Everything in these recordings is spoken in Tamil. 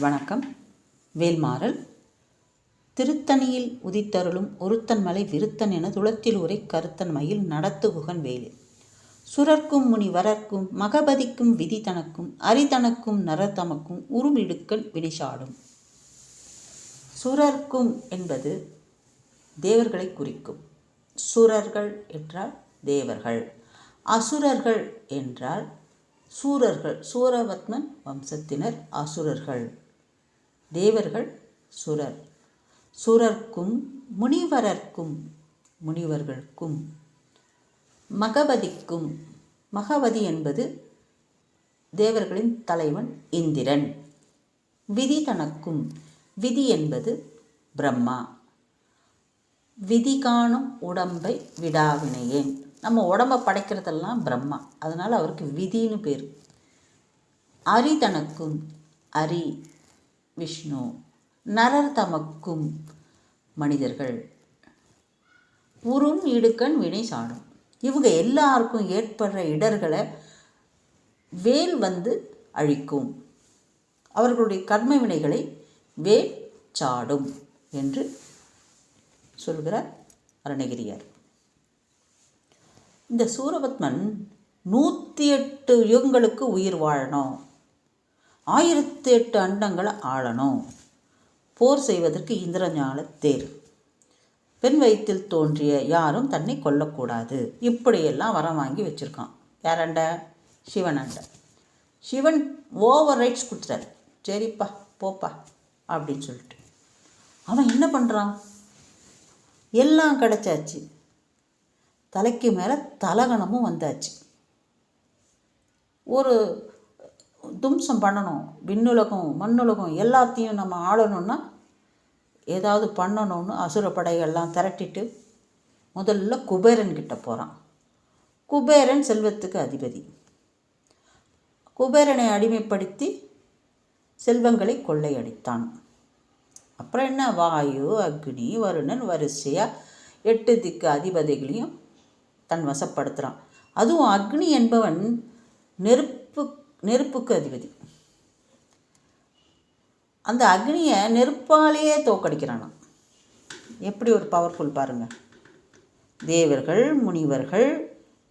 வணக்கம். வேல்மாறல். திருத்தணியில் உதித்தருளும் ஒருத்தன் மலை விருத்தன் என துளத்தில் உரை கருத்தன் மயில் நடத்துகுகன் வேலு. சுரர்க்கும் முனிவரர்க்கும் மகபதிக்கும் விதி தனக்கும் அரிதனக்கும் நரதமக்கும் உருமிடுக்கள் வினிஷாடும் சுரர்க்கும் என்பது தேவர்களை குறிக்கும். சுரர்கள் என்றால் தேவர்கள். அசுரர்கள் என்றால் சூரர்கள் சூரவத்மன் வம்சத்தினர் அசுரர்கள். தேவர்கள் சுரர். சுரர்க்கும் முனிவரர்க்கும் முனிவர்களுக்கும் மகவதிக்கும் மகவதி என்பது தேவர்களின் தலைவன் இந்திரன். விதி தனக்கும் விதி என்பது பிரம்மா. விதி காணும் உடம்பை விடாவினையேன். நம்ம உடம்பை படைக்கிறதெல்லாம் பிரம்மா. அதனால் அவருக்கு விதின்னு பேர். அரி தனக்கும் அரி விஷ்ணு. நரர் தமக்கும் மனிதர்கள். உறும் இடுக்கண் வினை சாடும். இவங்க எல்லாருக்கும் ஏற்படுற இடர்களை வேல் வந்து அழிக்கும். அவர்களுடைய கர்ம வினைகளை வேல் சாடும் என்று சொல்கிறார் அருணகிரியார். இந்த சூரபத்மன் நூற்றி எட்டு யுகங்களுக்கு உயிர் வாழணும். ஆயிரத்தி எட்டு அண்டங்களை ஆளணும். போர் செய்வதற்கு இந்திரஞால தேர். பெண் வயிற்றில் தோன்றிய யாரும் தன்னை கொல்லக்கூடாது. இப்படியெல்லாம் வரம் வாங்கி வச்சுருக்கான். யாரண்ட சிவனண்ட சிவன் ஓவர் ரைட்ஸ் கொடுத்துட்டார். சரிப்பா போப்பா அப்படின்னு சொல்லிட்டு. அவன் என்ன பண்ணுறான் எல்லாம் கிடச்சாச்சு. தலைக்கு மேலே தலகணமும் வந்தாச்சு. ஒரு தும்சம் பண்ணணும் விண்ணுலகம் மண்ணுலகம் எல்லாத்தையும் நம்ம ஆளணும்னா ஏதாவது பண்ணணும்னு அசுர படைகள்லாம் திரட்டிட்டு முதல்ல குபேரன் கிட்ட போகிறான் குபேரன் செல்வத்துக்கு அதிபதி. குபேரனை அடிமைப்படுத்தி செல்வங்களை கொள்ளையடித்தான். அப்புறம் என்ன? வாயு அக்னி வருணன் வரிசையாக எட்டு திக்கு அதிபதிகளையும் தன் வசப்படுத்துகிறான் அதுவும் அக்னி என்பவன் நெருப்பு நெருப்புக்கு அதிபதி. அந்த அக்னியை நெருப்பாலேயே தோக்கடிக்கிறானாம் எப்படி ஒரு பவர்ஃபுல் பாருங்கள் தேவர்கள் முனிவர்கள்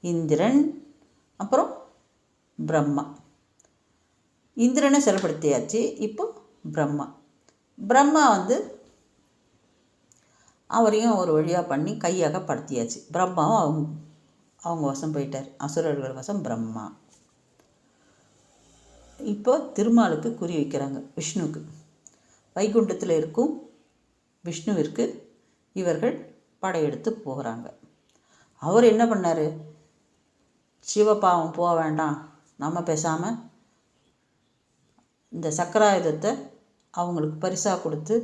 இந்திரன் அப்புறம் பிரம்மா. இந்திரனை செலப்படுத்தியாச்சு இப்போ பிரம்மா. பிரம்மா வந்து அவரையும் ஒரு வழியாக பண்ணி கையாக படுத்தியாச்சு பிரம்மாவும் அவங்க அவங்க வசம் போயிட்டார். அசுரர்கள் வசம் பிரம்மா. இப்போ திருமாலுக்கு குறி வைக்கிறாங்க விஷ்ணுவுக்கு வைகுண்டத்தில் இருக்கும் விஷ்ணுவிற்கு இவர்கள் படையெடுத்து போகிறாங்க. அவர் என்ன பண்ணார்? சிவபாவம் போக வேண்டாம் நம்ம பேசாமல் இந்த சக்கராயுதத்தை அவங்களுக்கு பரிசாக கொடுத்து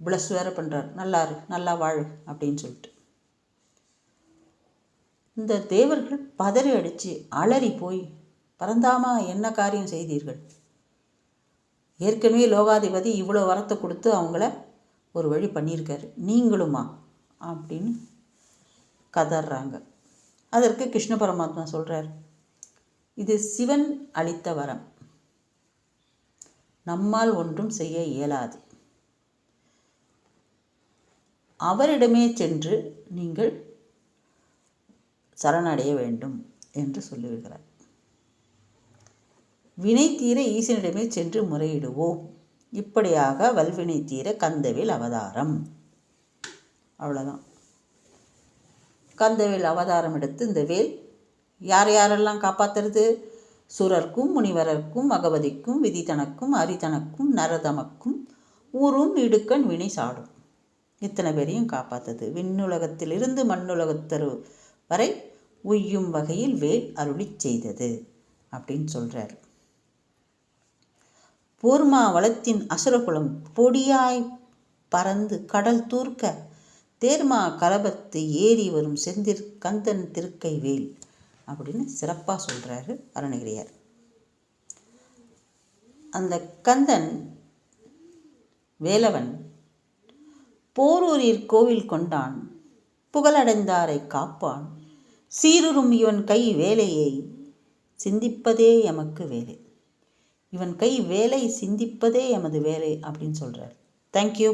ப்ளஸ் வேறு பண்ணுறார் நல்லா இரு நல்லா வாழு அப்படின்னு சொல்லிட்டு. இந்த தேவர்கள் பதறி அடித்து அலறி போய் பரந்தாமா என்ன காரியம் செய்தீர்கள்? ஏற்கனவே லோகாதிபதி இவ்வளோ வரத்தை கொடுத்து அவங்கள ஒரு வழி பண்ணியிருக்காரு. நீங்களுமா? அப்படின்னு கதறாங்க அதற்கு கிருஷ்ண பரமாத்மா சொல்கிறார் இது சிவன் அளித்த வரம். நம்மால் ஒன்றும் செய்ய இயலாது. அவரிடமே சென்று நீங்கள் சரணடைய வேண்டும் என்று சொல்லிவிடுகிறார் வினை தீர ஈசனிடமே சென்று முறையிடுவோம். இப்படியாக வல்வினை தீர கந்தவில் அவதாரம். அவ்வளோதான் கந்தவேல் அவதாரம் எடுத்து இந்த வேல் யார் யாரெல்லாம் காப்பாற்றுறது சுரர்க்கும் முனிவரர்க்கும் அகவதிக்கும் விதிதனக்கும் அரிதனக்கும் நரதமக்கும் ஊரும் இடுக்கண் வினை சாடும். இத்தனை பேரையும் காப்பாற்றுது விண்ணுலகத்திலிருந்து மண்ணுலகத்தரு வரை உய்யும் வகையில் வேல் அருளி செய்தது அப்படின்னு சொல்கிறார் போர்மா வளத்தின் அசுரகுலம் பொடியாய் பறந்து கடல் தூர்க்க. தேர்மா கலபத்து ஏறி வரும் செந்திர் கந்தன் திருக்கை வேல் அப்படின்னு சிறப்பாக சொல்கிறாரு அருணகிரியார். அந்த கந்தன் வேலவன் போரூரில் கோவில் கொண்டான் புகழடைந்தாரை காப்பான். சீருறும் இவன் கை வேலையை சிந்திப்பதே எமக்கு வேலை. இவன் கை வேலை சிந்திப்பதே எமது வேலை அப்படின்னு சொல்கிறார் தேங்க்யூ